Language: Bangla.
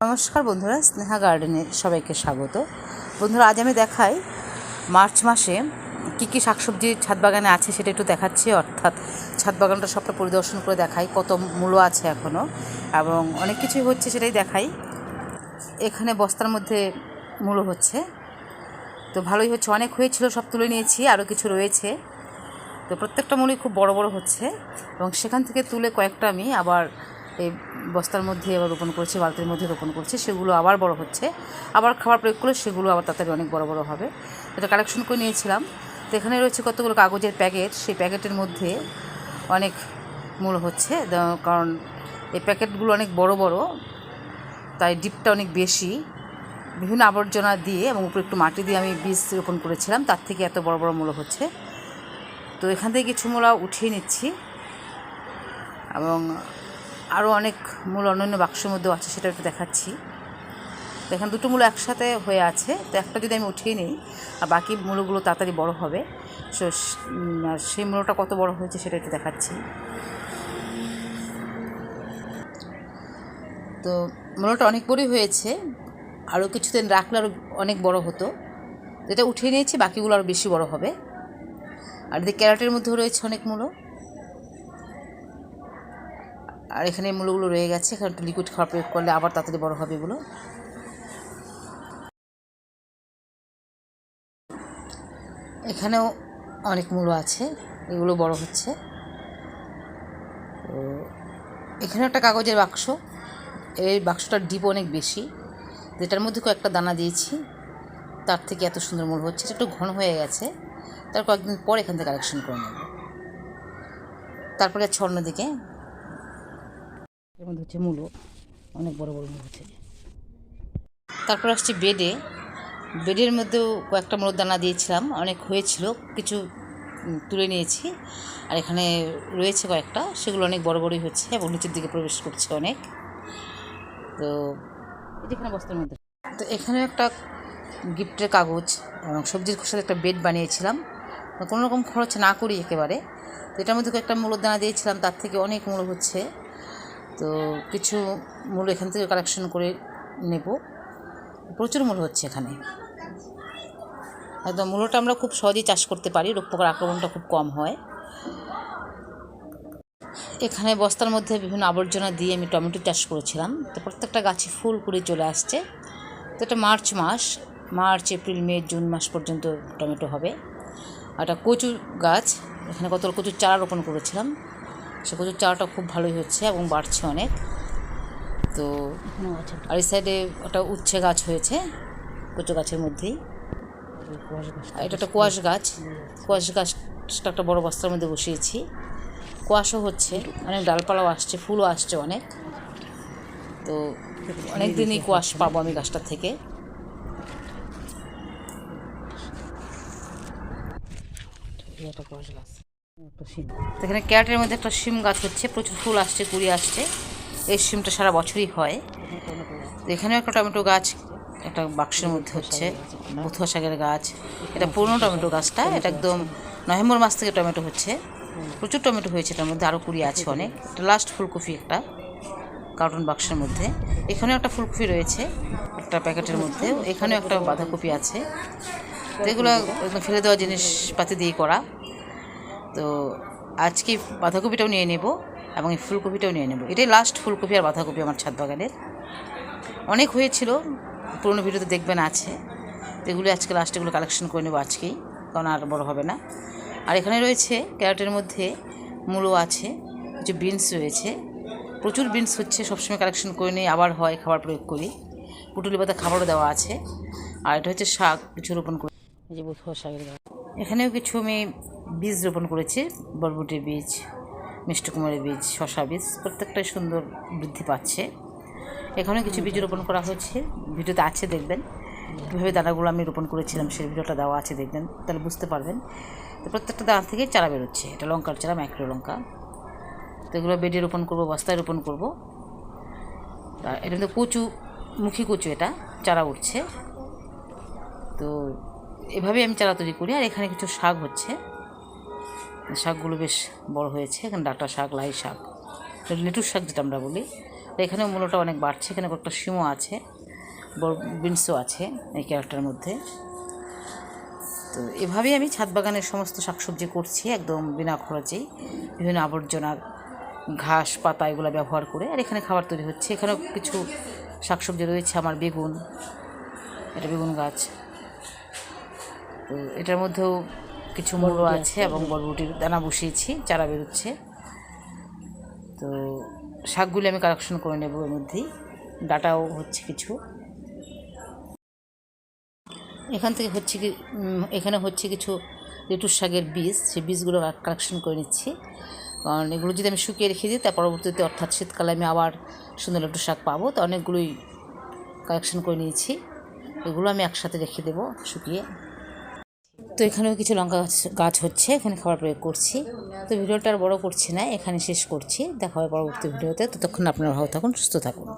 নমস্কার বন্ধুরা, স্নেহা গার্ডেনে সবাইকে স্বাগত। বন্ধুরা, আজ আমি দেখাই মার্চ মাসে কী কী শাকসবজি ছাদ বাগানে আছে সেটা একটু দেখাচ্ছি। অর্থাৎ ছাদ বাগানটা সবটা পরিদর্শন করে দেখাই, কত মূল্য আছে এখনও এবং অনেক কিছুই হচ্ছে সেটাই দেখাই। এখানে বস্তার মধ্যে মূল্য হচ্ছে। তো ভালোই হচ্ছে, অনেক হয়েছিল, সব তুলে নিয়েছি, আরও কিছু রয়েছে। তো প্রত্যেকটা মূলই খুব বড় বড় হচ্ছে এবং সেখান থেকে তুলে কয়েকটা আমি আবার এই বস্তার মধ্যে আবার রোপণ করছি, বালতির মধ্যে রোপণ করছি, সেগুলো আবার বড় হচ্ছে। আবার খাবার প্রয়োগ করলে সেগুলো আবার তাড়াতাড়ি অনেক বড় বড় হবে। এটা কালেকশন করে নিয়েছিলাম। তো এখানে রয়েছে কতগুলো কাগজের প্যাকেট, সেই প্যাকেটের মধ্যে অনেক মূল হচ্ছে। কারণ এই প্যাকেটগুলো অনেক বড় বড়, তাই ডিপটা অনেক বেশি। বিভিন্ন আবর্জনা দিয়ে এবং উপরে একটু মাটি দিয়ে আমি বীজ রোপণ করেছিলাম, তার থেকে এত বড় বড় মূল হচ্ছে। তো এখান থেকে কিছু মূলা উঠিয়ে নিচ্ছি এবং আরও অনেক মূল অন্যান্য বাক্সের মধ্যেও আছে, সেটা একটু দেখাচ্ছি। তো এখানে দুটো মূল একসাথে হয়ে আছে, তো একটা যদি আমি উঠিয়ে নিই, আর বাকি মূলগুলো তাড়াতাড়ি বড় হবে, সো সেই মূলটা কত বড় হয়েছে সেটা একটু দেখাচ্ছি। তো মূলটা অনেক বড়ই হয়েছে আরও কিছুদিন রাখলে আরও অনেক বড় হতো। যেটা উঠিয়ে নিয়েছি, বাকিগুলো আরও বেশি বড় হবে। আর এদিকে ক্যারাটের মধ্যেও রয়েছে অনেক মূলো আর এখানে মূলগুলো রয়ে গেছে। এখানে একটু লিকুইড খাওয়ার প্রয়োগ করলে আবার তাড়াতাড়ি বড় হবে এগুলো। এখানেও অনেক মূলো আছে। এগুলো বড় হচ্ছে। তো এখানে একটা কাগজের বাক্স। এই বাক্সটার ডিপ অনেক বেশি। যেটার মধ্যে কয়েকটা দানা দিয়েছি। তার থেকে এত সুন্দর মূল হচ্ছে। এটা একটু ঘন হয়ে গেছে। তার কয়েকদিন পর এখান থেকে কালেকশন করে নেব। তারপরে আছে অন্যদিকে এর মধ্যে হচ্ছে মূলো অনেক বড় বড় মূল হচ্ছে। তারপর আসছি বেডে। বেডের মধ্যেও কয়েকটা মূলর দানা দিয়েছিলাম অনেক হয়েছিল কিছু তুলে নিয়েছি আর এখানে রয়েছে কয়েকটা সেগুলো অনেক বড় বড়ই হচ্ছে এবং নিচের দিকে প্রবেশ করছে অনেক। তো এটা এখানে বস্তার মধ্যে। তো এখানে একটা গিফটের কাগজ এবং সবজির সাথে একটা বেড বানিয়েছিলাম। কোনো রকম খরচ না করি একেবারে। তো এটার মধ্যে একটা মূলর দানা দিয়েছিলাম তার থেকে অনেক মূল হচ্ছে। তো কিছু মূল এখান থেকে কালেকশন করে নেব। প্রচুর মূল হচ্ছে এখানে। একদম মূলটা আমরা খুব সহজেই চাষ করতে পারি রোগ পোকার আক্রমণটা খুব কম হয়। এখানে বস্তার মধ্যে বিভিন্ন আবর্জনা দিয়ে আমি টমেটো চাষ করেছিলাম। তো প্রত্যেকটা গাছে ফুল করে চলে আসছে। তো এটা মার্চ মাস, মার্চ, এপ্রিল, মে, জুন মাস পর্যন্ত টমেটো হবে। আর একটা কচুর গাছ, এখানে কত কচুর চারা রোপণ করেছিলাম। সে কচুর চারাটা খুব ভালোই হচ্ছে এবং বাড়ছে অনেক। তো আর এই সাইডে একটা উচ্ছে গাছ হয়েছে কচু গাছের মধ্যেই। আর এটা একটা কোয়াশ গাছ। কোয়াশ গাছটা একটা বড় বস্তার মধ্যে বসিয়েছি। কোয়াশও হচ্ছে, অনেক ডালপালাও আসছে, ফুলও আসছে অনেক। তো অনেক দিনই কোয়াশ পাবো আমি গাছটার থেকে। তো এখানে ক্যারেটের মধ্যে একটা শিম গাছ হচ্ছে, প্রচুর ফুল আসছে, কুড়ি আসছে। এই শিমটা সারা বছরই হয়। এখানেও একটা টমেটো গাছ, একটা বাক্সের মধ্যে হচ্ছে বথুয়া শাকের গাছ। এটা পুরনো টমেটো গাছটা, এটা একদম নভেম্বর মাস থেকে টমেটো হচ্ছে। প্রচুর টমেটো হয়েছে, এটার মধ্যে আরও কুড়ি আছে অনেক। এটা লাস্ট ফুলকপি একটা কার্টুন বাক্সের মধ্যে। এখানেও একটা ফুলকপি রয়েছে, একটা প্যাকেটের মধ্যে। এখানেও একটা বাঁধাকপি আছে। এগুলো ফেলে দেওয়া জিনিসপাতি দিয়ে করা। তো আজকে বাঁধাকপিটাও নিয়ে নেব এবং এই ফুলকপিটাও নিয়ে নেব। এটাই লাস্ট ফুলকপি আর বাঁধাকপি আমার ছাদ বাগানের। অনেক হয়েছিল, পুরোনো ভিডিওতে দেখবেন আছে। তো এগুলো আজকে লাস্ট এগুলো কালেকশন করে নেব আজকেই, কারণ আর বড় হবে না। আর এখানে রয়েছে ক্যারেটের মধ্যে মূলো আছে, কিছু বিনস রয়েছে। প্রচুর বিনস হচ্ছে, সবসময় কালেকশন করে নিই, আবার হয়, খাবার প্রয়োগ করি। পুটুলি পাতা খাবারও দেওয়া আছে। আর এটা হচ্ছে শাক, কিছু রোপণ করি। যে বথুয়া শাকের গাছ এখানেও কিছু আমি বীজ রোপণ করেছি, বরবটির বীজ মিষ্টি বীজ, শশা বীজ, প্রত্যেকটাই সুন্দর বৃদ্ধি পাচ্ছে। এখানেও কিছু বীজ রোপণ করা হয়েছে ভিডিওতে আছে, দেখবেন। কীভাবে দানাগুলো আমি রোপণ করেছিলাম সেই ভিডিওটা দেওয়া আছে, দেখবেন, তাহলে বুঝতে পারবেন। তো প্রত্যেকটা দানা থেকে চারা বেরোচ্ছে, এটা লঙ্কার চারা, ম্যাক্রো লঙ্কা। তো এগুলো বেডে রোপণ করব, বস্তায় রোপণ করব। এটা কিন্তু কচু, মুখী কচু এটা, চারা উঠছে। তো এভাবেই আমি চারা তৈরি করি, আর এখানে কিছু শাক হচ্ছে। শাকগুলো বেশ বড় হয়েছে, এখানে ডাটা শাক, লাই শাক, লেটুর শাক যেটা আমরা বলি। এখানে মূলটা অনেক বাড়ছে, এখানে কয়েকটা সিমও আছে, বড় বিনসও আছে এই ক্যারেটটার মধ্যে। তো এভাবেই আমি ছাদ বাগানের সমস্ত শাকসবজি করছি একদম বিনা খরচেই বিভিন্ন আবর্জনার ঘাস, পাতা এগুলো ব্যবহার করে, আর এখানে খাবার তৈরি হচ্ছে। এখানেও কিছু শাকসবজি রয়েছে, আমার বেগুন, এটা বেগুন গাছ। এটার মধ্যেও কিছু মূল্য আছে এবং বরবটির দানা বসিয়েছি চারা বেরোচ্ছে। তো শাকগুলি আমি কালেকশন করে নেব এর মধ্যেই। ডাটাও হচ্ছে কিছু। এখান থেকে হচ্ছে কি এখানে হচ্ছে কিছু লেটুস শাকের বীজ। সেই বীজগুলো কালেকশন করে নিচ্ছি। কারণ এগুলো যদি আমি শুকিয়ে রেখে দিই তার পরবর্তীতে অর্থাৎ শীতকালে আমি আবার সুন্দর লেটুস শাক পাবো। তো অনেকগুলোই কালেকশন করে নিয়েছি। এগুলো আমি একসাথে রেখে দেবো শুকিয়ে। তো এখানেও কিছু লঙ্কা গাছ গাছ হচ্ছে, এখানে খাবার প্রয়োগ করছি। তো ভিডিওটা আর বড়ো করছি না, এখানে শেষ করছি। দেখা হবে পরবর্তী ভিডিওতে। ততক্ষণ আপনারা ভালো থাকুন, সুস্থ থাকুন।